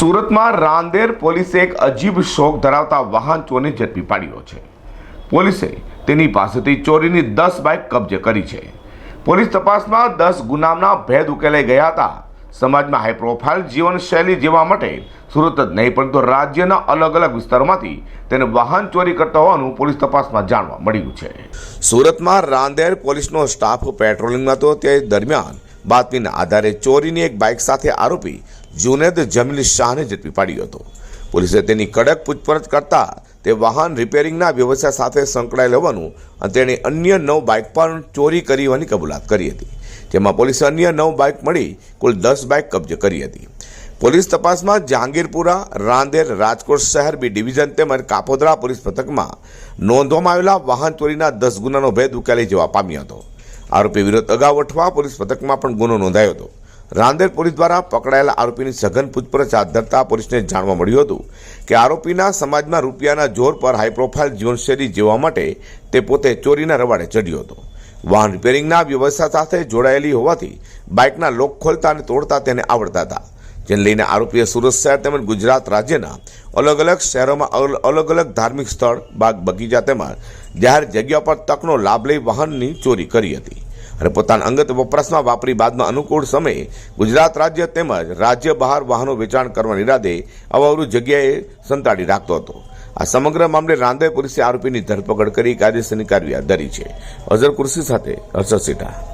સુરતમાં રાંદેર પોલીસે એક અજીબ શોખ ધરાવતા વાહન ચોરને ઝડપી પાડ્યો છે. પોલીસે તેની પાસેથી ચોરીની દસ બાઇક કબજે કરી છે. પોલીસ તપાસમાં દસ ગુનામના ભેદ ઉકેલાઈ ગયા હતા. સમાજમાં હાઈ પ્રોફાઇલ જીવનશૈલી જેવા માટે સુરત જ નહીં, પરંતુ રાજ્યના અલગ અલગ વિસ્તારોમાંથી તેને વાહન ચોરી કરતા હોવાનું પોલીસ તપાસમાં જાણવા મળ્યું છે. સુરતમાં રાંદેર પોલીસનો સ્ટાફ પેટ્રોલિંગમાં હતો. તે દરમિયાન બાતમીના આધારે ચોરીની એક બાઇક સાથે આરોપી જુનેદ જમીલ શાહને ઝડપી પાડ્યો હતો. પોલીસે તેની કડક પૂછપરછ કરતા તે વાહન રિપેરિંગના વ્યવસાય સાથે સંકળાયેલ હોવાનું અને તેણે અન્ય નવ બાઇક પણ ચોરી કરી હોવાની કબૂલાત કરી હતી. જેમાં પોલીસે અન્ય નવ બાઇક મળી કુલ દસ બાઇક કબજે કરી હતી. પોલીસ તપાસમાં જહાંગીરપુરા, રાંદેર, રાજકોટ શહેર બી ડિવિઝન તેમજ કાપોદરા પોલીસ મથકમાં નોંધવામાં આવેલા વાહન ચોરીના દસ ગુનાનો ભેદ ઉકેલી જવા પામ્યો હતો. આરોપી વિરુદ્ધ અગાઉ અઠવા પોલીસ મથકમાં પણ ગુનો નોંધાયો હતો. રાંદેર પોલીસ દ્વારા પકડાયેલા આરોપીની સઘન પૂછપરછ હાથ ધરતા પોલીસને જાણવા મળ્યું હતું કે આરોપીના સમાજમાં રૂપિયાના જોર પર હાઈ પ્રોફાઇલ જીવનશૈલી જીવવા માટે તે પોતે ચોરીના રવાડે ચડ્યો હતો. વાહન રિપેરિંગના વ્યવસ્થા સાથે જોડાયેલી હોવાથી બાઇકના લોક ખોલતા અને તોડતા તેને આવડતા હતા. જેને લઈને આરોપીએ સુરત શહેર તેમજ ગુજરાત રાજ્યના અલગ અલગ શહેરોમાં અલ- અલગ અલગ ધાર્મિક સ્થળ, બાગ બગીચા તેમજ જાહેર જગ્યા પર તકનો લાભ લઈ વાહનની ચોરી કરી હતી. અને પોતાના અંગત વપરાશમાં વાપરી બાદમાં અનુકૂળ સમયે ગુજરાત રાજ્ય તેમજ રાજ્ય બહાર વાહનો વેચાણ કરવાના ઈરાદે અવાવરું જગ્યાએ સંતાડી રાખતો હતો. આ સમગ્ર મામલે રાંદેર પોલીસે આરોપીની ધરપકડ કરી કાયદેસરની કાર્યવાહી હાથ ધરી છે. અઝર કુર્સી સાથે હર્ષદ સિટા